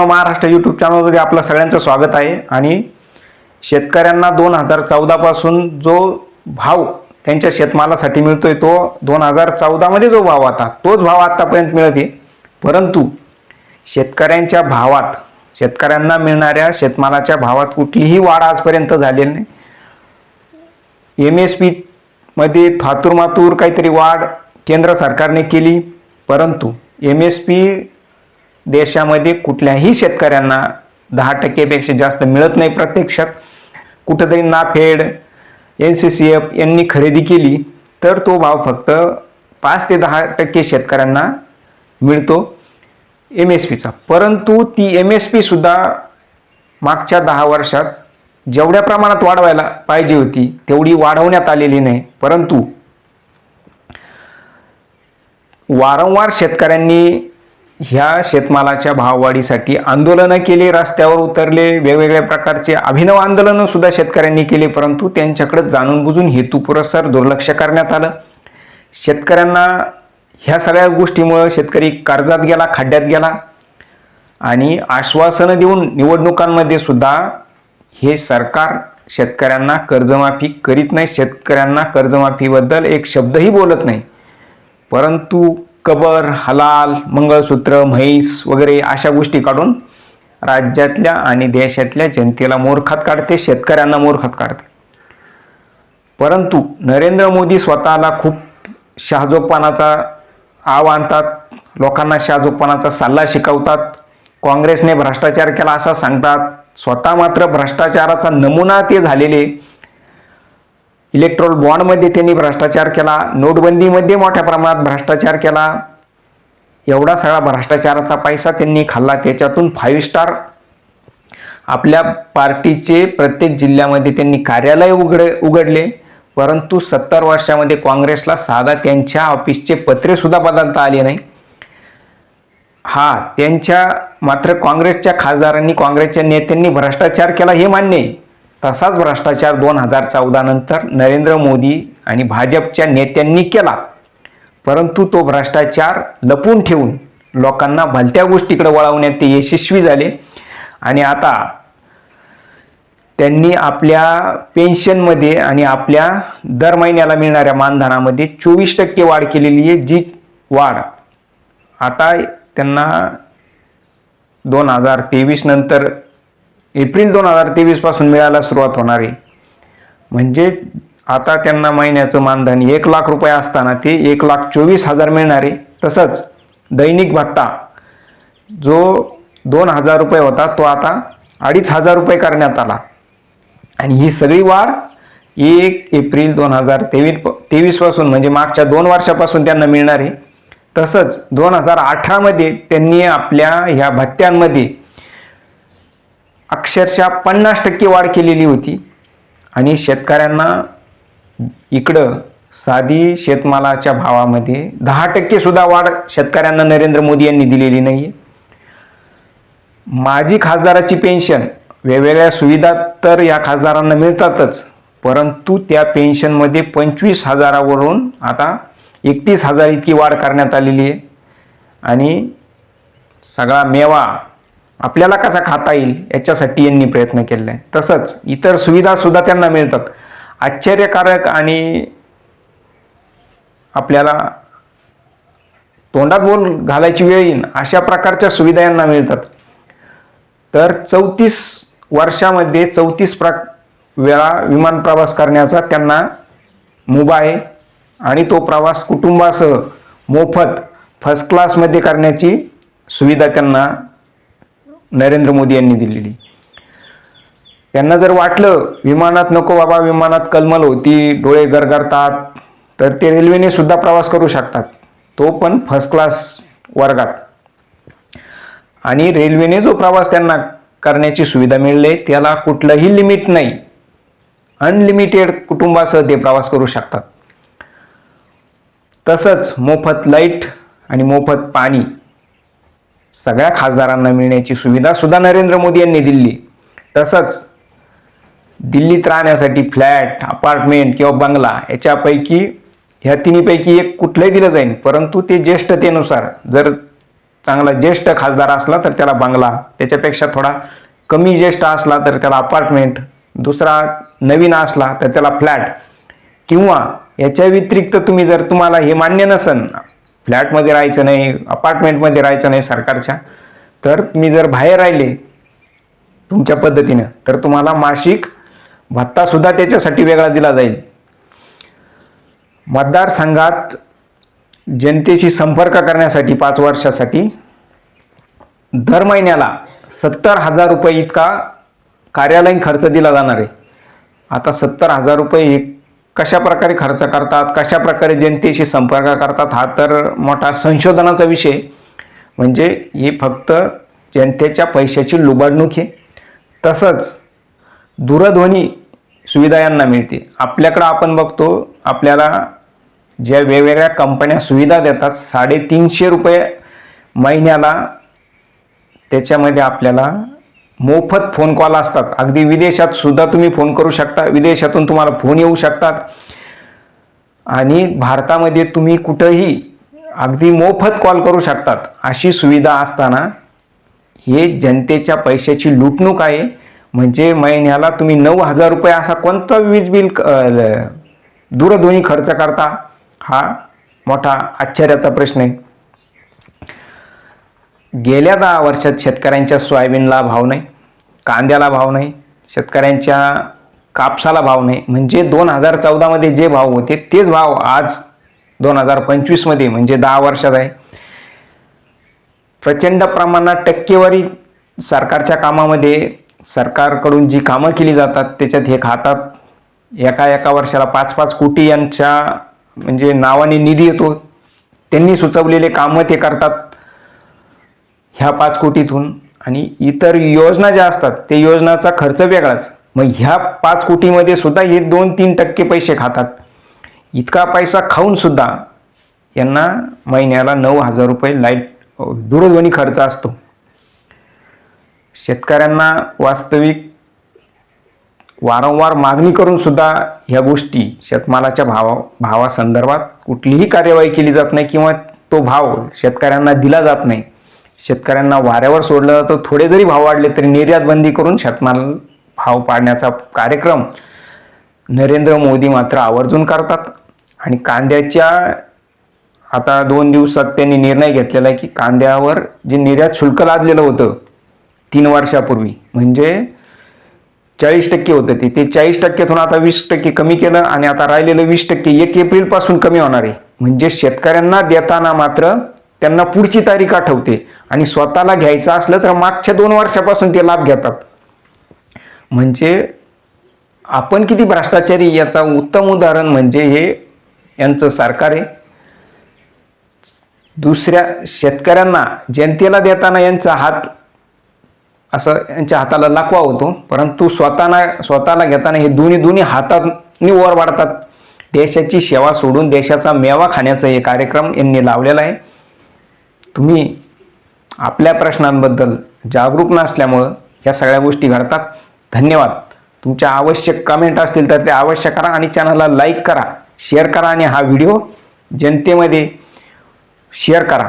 Maharashtra YouTube चॅनलमध्ये आपलं सगळ्यांचं स्वागत आहे. आणि शेतकऱ्यांना दोन हजार चौदापासून जो भाव त्यांच्या शेतमालासाठी मिळतोय तो दोन हजार चौदामध्ये जो भाव होता तोच भाव आत्तापर्यंत मिळते. परंतु शेतकऱ्यांच्या भावात शेतकऱ्यांना मिळणाऱ्या शेतमालाच्या भावात कुठलीही वाढ आजपर्यंत झालेली नाही. एम एस पीमध्ये थातूरमातूर काहीतरी वाढ केंद्र सरकारने केली परंतु एम एस पी देशामध्ये कुठल्याही शेतकऱ्यांना दहा टक्केपेक्षा जास्त मिळत नाही प्रत्यक्षात. कुठंतरी NAFED N C C F यांनी खरेदी केली तर तो भाव फक्त पाच ते दहा टक्के शेतकऱ्यांना मिळतो एम एस पीचा. परंतु ती एम एस पीसुद्धा मागच्या दहा वर्षात जेवढ्या प्रमाणात वाढवायला पाहिजे होती तेवढी वाढवण्यात आलेली नाही. परंतु वारंवार शेतकऱ्यांनी ह्या शेतमालाच्या भाववाढीसाठी आंदोलनं केली रस्त्यावर उतरले वेगवेगळ्या प्रकारचे अभिनव आंदोलनं सुद्धा शेतकऱ्यांनी केली परंतु त्यांच्याकडे जाणून बुजून हेतुपुरस्सर दुर्लक्ष करण्यात आलं. शेतकऱ्यांना ह्या सगळ्या गोष्टीमुळं शेतकरी कर्जात गेला खड्ड्यात गेला आणि आश्वासनं देऊन निवडणुकांमध्ये सुद्धा हे सरकार शेतकऱ्यांना कर्जमाफी करीत नाही. शेतकऱ्यांना कर्जमाफीबद्दल एक शब्दही बोलत नाही. परंतु कबर हलाल मंगळसूत्र म्हैस वगैरे अशा गोष्टी काढून राज्यातल्या आणि देशातल्या जनतेला मोरखात काढते शेतकऱ्यांना मोरखात काढते. परंतु नरेंद्र मोदी स्वतःला खूप शहाजोगपणाचा आव आणतात लोकांना शहाजोगपणाचा सल्ला शिकवतात काँग्रेसने भ्रष्टाचार केला असं सांगतात स्वतः मात्र भ्रष्टाचाराचा नमुना ते झालेले इलेक्ट्रॉल बॉन्डमध्ये त्यांनी भ्रष्टाचार केला. नोटबंदीमध्ये मोठ्या प्रमाणात भ्रष्टाचार केला. एवढा सगळा भ्रष्टाचाराचा पैसा त्यांनी खाल्ला. त्याच्यातून फाईव्ह स्टार आपल्या पार्टीचे प्रत्येक जिल्ह्यामध्ये त्यांनी कार्यालय उघड उघडले. परंतु सत्तर वर्षामध्ये काँग्रेसला साधा त्यांच्या ऑफिसचे पत्रेसुद्धा बदलता आले नाही. हा त्यांच्या मात्र काँग्रेसच्या खासदारांनी काँग्रेसच्या नेत्यांनी भ्रष्टाचार केला हे मान्य आहे. तसाच भ्रष्टाचार दोन हजार चौदा नंतर नरेंद्र मोदी आणि भाजपच्या नेत्यांनी केला. परंतु तो भ्रष्टाचार लपून ठेवून लोकांना भलत्या गोष्टीकडे वळवण्यात ते यशस्वी झाले. आणि आता त्यांनी आपल्या पेन्शनमध्ये आणि आपल्या दर महिन्याला मिळणाऱ्या मानधनामध्ये चोवीस टक्के वाढ केलेली आहे जी वाढ आता त्यांना दोन हजार तेवीस नंतर एप्रिल दोन हजार तेवीसपासून मिळायला सुरुवात होणार आहे. म्हणजे आता त्यांना महिन्याचं मानधन एक लाख रुपये असताना ते एक लाख चोवीस हजार मिळणार आहे. तसंच दैनिक भत्ता जो दोन हजार रुपये होता तो आता अडीच हजार रुपये करण्यात आला. आणि ही सगळी वाढ एक एप्रिल दोन हजार तेवीस तेवीसपासून म्हणजे मागच्या दोन वर्षापासून त्यांना मिळणार आहे. तसंच दोन हजार अठरामध्ये त्यांनी आपल्या ह्या भत्त्यांमध्ये अक्षरशः पन्नास टक्के वाढ केलेली होती. आणि शेतकऱ्यांना इकडं साधी शेतमालाच्या भावामध्ये दहा टक्के सुद्धा वाढ शेतकऱ्यांना नरेंद्र मोदी यांनी दिलेली नाही आहे माजी खासदाराची पेन्शन वेगवेगळ्या सुविधा तर या खासदारांना मिळतातच परंतु त्या पेन्शनमध्ये पंचवीस हजारावरून आता एकतीस हजार इतकी वाढ करण्यात आलेली आहे. आणि सगळा मेवा आपल्याला कसा खाता येईल याच्यासाठी यांनी प्रयत्न केलेला आहे. तसंच इतर सुविधासुद्धा त्यांना मिळतात. आश्चर्यकारक आणि आपल्याला तोंडात बोल घालायची वेळ येईन अशा प्रकारच्या सुविधा यांना मिळतात. तर चौतीस वर्षामध्ये चौतीस प्र वेळा विमान प्रवास करण्याचा त्यांना मुभा आहे आणि तो प्रवास कुटुंबासह मोफत फर्स्ट क्लासमध्ये करण्याची सुविधा त्यांना नरेंद्र मोदी यांनी दिलेली. त्यांना जर वाटलं विमानात नको बाबा विमानात कलमल होती डोळे गरगरतात तर ते रेल्वेने सुद्धा प्रवास करू शकतात. तो पण फर्स्ट क्लास वर्गात. आणि रेल्वेने जो प्रवास त्यांना करण्याची सुविधा मिळले त्याला कुठलंही लिमिट नाही. अनलिमिटेड कुटुंबासह ते प्रवास करू शकतात. तसंच मोफत लाइट आणि मोफत पाणी सगळ्या खासदारांना मिळण्याची सुविधा सुद्धा नरेंद्र मोदी यांनी दिली. तसंच दिल्लीत राहण्यासाठी फ्लॅट अपार्टमेंट किंवा बंगला याच्यापैकी ह्या तिन्हीपैकी एक कुठलंही दिलं जाईल परंतु ते ज्येष्ठतेनुसार जर चांगला ज्येष्ठ खासदार असला तर त्याला बंगला त्याच्यापेक्षा थोडा कमी ज्येष्ठ असला तर त्याला अपार्टमेंट दुसरा नवीन असला तर त्याला फ्लॅट किंवा याच्या व्यतिरिक्त तुम्ही जर तुम्हाला हे मान्य नसन फ्लॅटमध्ये राहायचं नाही अपार्टमेंटमध्ये राहायचं नाही सरकारच्या. तर तुम्ही जर बाहेर राहिले तुमच्या पद्धतीनं तर तुम्हाला मासिक भत्तासुद्धा त्याच्यासाठी वेगळा दिला जाईल. मतदारसंघात जनतेशी संपर्क करण्यासाठी पाच वर्षासाठी दर महिन्याला सत्तर हजार रुपये इतका कार्यालयीन खर्च दिला जाणार आहे. आता सत्तर हजार रुपये कशा प्रकारे खर्च करतात कशा प्रकारे जनतेशी संपर्क करतात हा तर मोठा संशोधनाचा विषय. म्हणजे ही फक्त जनतेच्या पैशाची लुबाडणूक आहे. तसंच दूरध्वनी सुविधा यांना मिळते. आपल्याकडं आपण बघतो आपल्याला ज्या वेगवेगळ्या कंपन्या सुविधा देतात साडेतीनशे रुपये महिन्याला त्याच्यामध्ये आपल्याला मोफत फोन कॉल असतात. अगदी विदेशात सुद्धा तुम्ही फोन करू शकता. विदेशातून तुम्हाला फोन येऊ शकतात. आणि भारतामध्ये तुम्ही कुठंही अगदी मोफत कॉल करू शकतात. अशी सुविधा असताना हे जनतेच्या पैशाची लुटणूक आहे. म्हणजे महिन्याला तुम्ही नऊ हजार रुपये असा कोणता वीज बिल ल- दूरध्वनी खर्च करता? हा मोठा आश्चर्याचा प्रश्न आहे. गेल्या दहा वर्षात शेतकऱ्यांच्या सोयाबीनला भाव नाही कांद्याला भाव नाही शेतकऱ्यांच्या कापसाला भाव नाही. म्हणजे दोन हजार चौदामध्ये जे भाव होते तेच भाव आज दोन हजार पंचवीसमध्ये म्हणजे दहा वर्षात आहे. प्रचंड प्रमाणात टक्केवारी सरकारच्या कामामध्ये सरकारकडून जी कामं केली जातात त्याच्यात हे खातात. एका एका वर्षाला पाच पाच कोटी यांच्या म्हणजे नावाने निधी येतो. त्यांनी सुचवलेले कामं ते करतात. ह्या पाच कोटीतून आणि इतर योजना ज्या असतात ते योजनाचा खर्च वेगळाच. मग ह्या पाच कोटीमध्ये सुद्धा हे दोन तीन टक्के पैसे खातात. इतका पैसा खाऊन सुद्धा यांना महिन्याला नऊ हजार रुपये लाइट दूरध्वनी खर्च असतो. शेतकऱ्यांना वास्तविक वारंवार मागणी करून सुद्धा ह्या गोष्टी शेतमालाच्या भावा भावासंदर्भात कुठलीही कार्यवाही केली जात नाही किंवा तो भाव शेतकऱ्यांना दिला जात नाही. शेतकऱ्यांना वाऱ्यावर सोडलं जातं थोडे जरी भाव वाढले तरी निर्यात बंदी करून शेतमाल भाव पाडण्याचा कार्यक्रम नरेंद्र मोदी मात्र आवर्जून करतात. आणि कांद्याच्या आता दोन दिवसात त्यांनी निर्णय घेतलेला आहे की कांद्यावर जे निर्यात शुल्क लादलेलं होतं तीन वर्षापूर्वी म्हणजे चाळीस टक्के होतं ते. ते चाळीस टक्क्यातून आता वीस टक्के कमी केलं आणि आता राहिलेलं वीस टक्के एक एप्रिलपासून कमी होणार आहे. म्हणजे शेतकऱ्यांना देताना मात्र त्यांना पुढची तारीख आठवते. आणि स्वतःला घ्यायचं असलं तर मागच्या दोन वर्षापासून ते लाभ घेतात. म्हणजे आपण किती भ्रष्टाचारी याचा उत्तम उदाहरण म्हणजे हे यांचं सरकार आहे. दुसऱ्या शेतकऱ्यांना जनतेला देताना यांचा हात असं यांच्या हाताला लाकवा होतो. परंतु स्वतःना स्वतःला घेताना हे दोन्ही दोन्ही हातांनी वर वाढतात. देशाची सेवा सोडून देशाचा मेवा खाण्याचा हे कार्यक्रम यांनी लावलेला आहे. तुम्ही आपल्या प्रश्नांबद्दल जागरूक नसल्यामुळं या सगळ्या गोष्टी घडतात. धन्यवाद. तुमच्या आवश्यक कमेंट असतील तर ते अवश्य करा आणि चॅनलला लाईक करा शेअर करा आणि हा व्हिडिओ जनतेमध्ये शेअर करा.